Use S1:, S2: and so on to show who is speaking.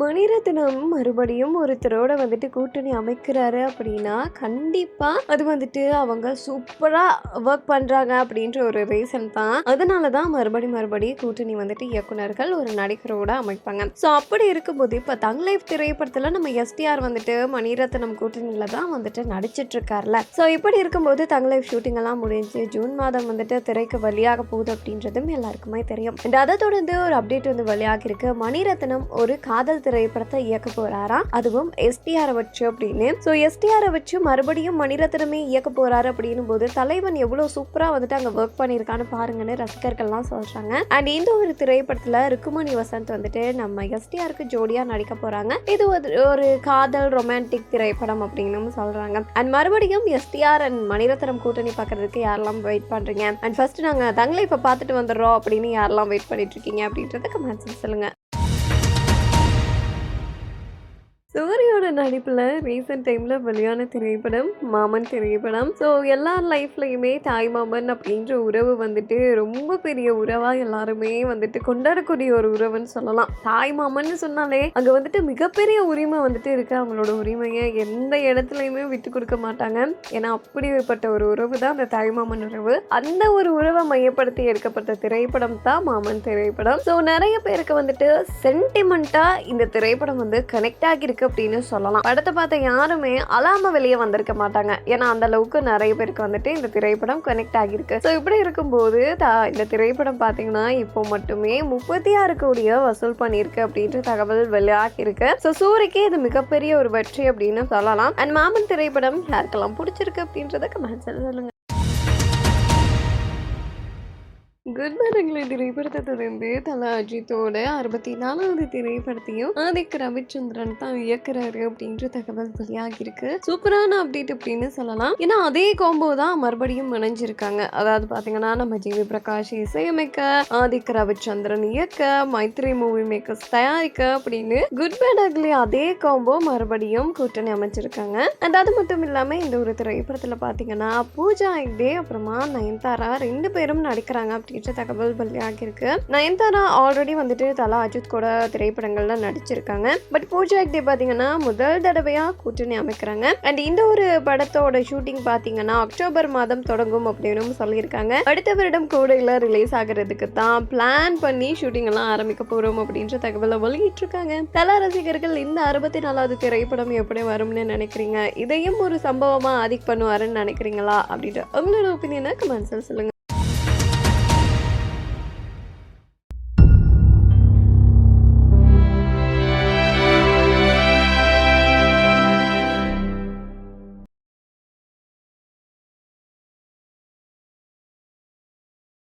S1: மணிரத்னம் மறுபடியும் ஒருத்தரோட வந்துட்டு கூட்டணி அமைக்கிறாரு அப்படின்னா கண்டிப்பாக அது வந்துட்டு அவங்க சூப்பராக ஒர்க் பண்ணுறாங்க அப்படின்ற ஒரு ரீசன் தான். அதனால தான் மறுபடி மறுபடி கூட்டணி வந்துட்டு இயக்குனர்கள் ஒரு நடிகரோட அமைப்பாங்க. ஸோ அப்படி இருக்கும்போது இப்போ தங் லைஃப் திரைப்படத்தில் நம்ம எஸ்டிஆர் வந்துட்டு மணிரத்னம் கூட்டணியில் தான் வந்துட்டு நடிச்சிட்டு இருக்காருல ஸோ இப்படி இருக்கும்போது தங் லைஃப் ஷூட்டிங் எல்லாம் முடிஞ்சு ஜூன் மாதம் வந்துட்டு திரைக்கு வெளியாக போகுது அப்படின்றதும் எல்லாருக்குமே தெரியும். அண்ட் அதை தொடர்ந்து ஒரு அப்டேட் வந்து வெளியாகிருக்கு மணிரத்னம் ஒரு காதல் திரைப்படத்தை இயக்க போறாராம் அதுவும் எஸ்டிஆரை வச்சு அப்படின்னு. ஸோ எஸ்டிஆரை வச்சு மறுபடியும் மணிரத்னமே இயக்க போறாரு அப்படின்னும் போது தலைவன் எவ்வளவு சூப்பரா வந்துட்டு அங்க ஒர்க் பண்ணியிருக்கான்னு பாருங்கன்னு ரசிகர்கள்லாம் சொல்றாங்க. அண்ட் இந்த ஒரு திரைப்படத்துல ருக்குமணி வசந்த் வந்துட்டு நம்ம எஸ்டிஆருக்கு ஜோடியா நடிக்க போறாங்க. இது ஒரு- ஒரு காதல் ரொமான்டிக் திரைப்படம் அப்படின்னு சொல்றாங்க. அண்ட் மறுபடியும் எஸ்டிஆர் அண்ட் மணிரத்னம் கூட்டணி பார்க்கறதுக்கு யாரெல்லாம் வெயிட் பண்றீங்க? அண்ட் ஃபர்ஸ்ட் நாங்க தங்களை இப்ப பார்த்துட்டு வந்துடுறோம் அப்படின்னு யாரெல்லாம் வெயிட் பண்ணிட்டு இருக்கீங்க அப்படின்றத கமெண்ட்ஸ் சொல்லுங்க. சூரியோட நடிப்பில் ரீசெண்ட் டைமில் வெளியான திரைப்படம் மாமன் திரைப்படம். ஸோ எல்லார் லைஃப்லையுமே தாய் மாமன் அப்படின்ற உறவு வந்துட்டு ரொம்ப பெரிய உறவாக எல்லாருமே வந்துட்டு கொண்டாடக்கூடிய ஒரு உறவுன்னு சொல்லலாம். தாய் மாமன்னு சொன்னாலே அங்கே வந்துட்டு மிகப்பெரிய உரிமை வந்துட்டு இருக்கு. அவங்களோட உரிமையை எந்த இடத்துலையுமே விட்டு கொடுக்க மாட்டாங்க. ஏன்னா அப்படிப்பட்ட ஒரு உறவு தான் அந்த தாய் மாமன் உறவு. அந்த ஒரு உறவை மையப்படுத்தி எடுக்கப்பட்ட திரைப்படம் தான் மாமன் திரைப்படம். ஸோ நிறைய பேருக்கு வந்துட்டு சென்டிமெண்ட்டாக இந்த திரைப்படம் வந்து கனெக்ட் ஆகியிருக்கு. அப்படின்னு சொல்லலாம். படத்தை பார்த்த யாருமே அழாம வெளியே வந்திருக்க மாட்டாங்க. ஏன்னா அந்த அளவுக்கு நிறைய பேருக்கு வந்துட்டு இந்த திரைப்படம் கனெக்ட் ஆகியிருக்கு. ஸோ இப்படி இருக்கும்போது இந்த திரைப்படம் பார்த்தீங்கன்னா இப்போ மட்டுமே முப்பத்தி ஆறு கோடியை வசூல் பண்ணியிருக்கு அப்படின்ற தகவல் வெளியாகி இருக்கு ஸோ சூரிக்கு இது மிகப்பெரிய ஒரு வெற்றி அப்படின்னு சொல்லலாம். அண்ட் மாமன் திரைப்படம் யாருக்கெல்லாம் பிடிச்சிருக்கு அப்படின்றத கமெண்ட்ஸ் சொல்லுங்க. குட் மார்னிங்ல திரைப்படத்தை தொடர்ந்து தலா அஜித்தோட அறுபத்தி நாலாவது திரைப்படத்தையும் ஆதிக் ரவிச்சந்திரன் தான் இயக்குறாரு அப்படின்ற தகவல் வெளியாகிருக்கு சூப்பரான அப்டேட் அப்படின்னு சொல்லலாம். ஏன்னா அதே காம்போ தான் மறுபடியும் இணைஞ்சிருக்காங்க. அதாவது பாத்தீங்கன்னா நம்ம ஜிவி பிரகாஷ் இசையமைக்க ஆதிக் ரவிச்சந்திரன் இயக்க மைத்ரி மூவி மேக்கர்ஸ் தயாரிக்க அப்படின்னு குட் பேட் அதே காம்போ மறுபடியும் கூட்டணி அமைச்சிருக்காங்க. அண்ட் அது மட்டும் இல்லாம இந்த ஒரு திரைப்படத்துல பாத்தீங்கன்னா பூஜா ஹெக்டே அப்புறமா நயன்தாரா ரெண்டு பேரும் நடிக்கிறாங்க அப்படின்ற தகவல் வெளியாகிருக்கு நயன்தாரா ஆல்ரெடி வந்துட்டு தலா அஜித் கூட திரைப்படங்கள்ல நடிச்சிருக்காங்க. பட் பூஜா ஹெக்டே பாத்தீங்கன்னா முதல் தடவையா கூட்டணி அமைக்கிறாங்க. அண்ட் இந்த ஒரு படத்தோட ஷூட்டிங் பாத்தீங்கன்னா அக்டோபர் மாதம் தொடங்கும் அப்படின்னு சொல்லியிருக்காங்க. அடுத்த வருடம் கோடையில ரிலீஸ் ஆகிறதுக்கு தான் பிளான் பண்ணி ஷூட்டிங் எல்லாம் ஆரம்பிக்க போறோம் அப்படின்ற தகவலை வெளியிட்டிருக்காங்க. தலா ரசிகர்கள் இந்த அறுபத்தி நாலாவது திரைப்படம் எப்படி வரும்னு நினைக்கிறீங்க? இதையும் ஒரு சம்பவமா ஆதிக் பண்ணுவாருன்னு நினைக்கிறீங்களா? அப்படின்ற உங்களோட ஒப்பீனியனை கமெண்ட்ஸில் சொல்லுங்க.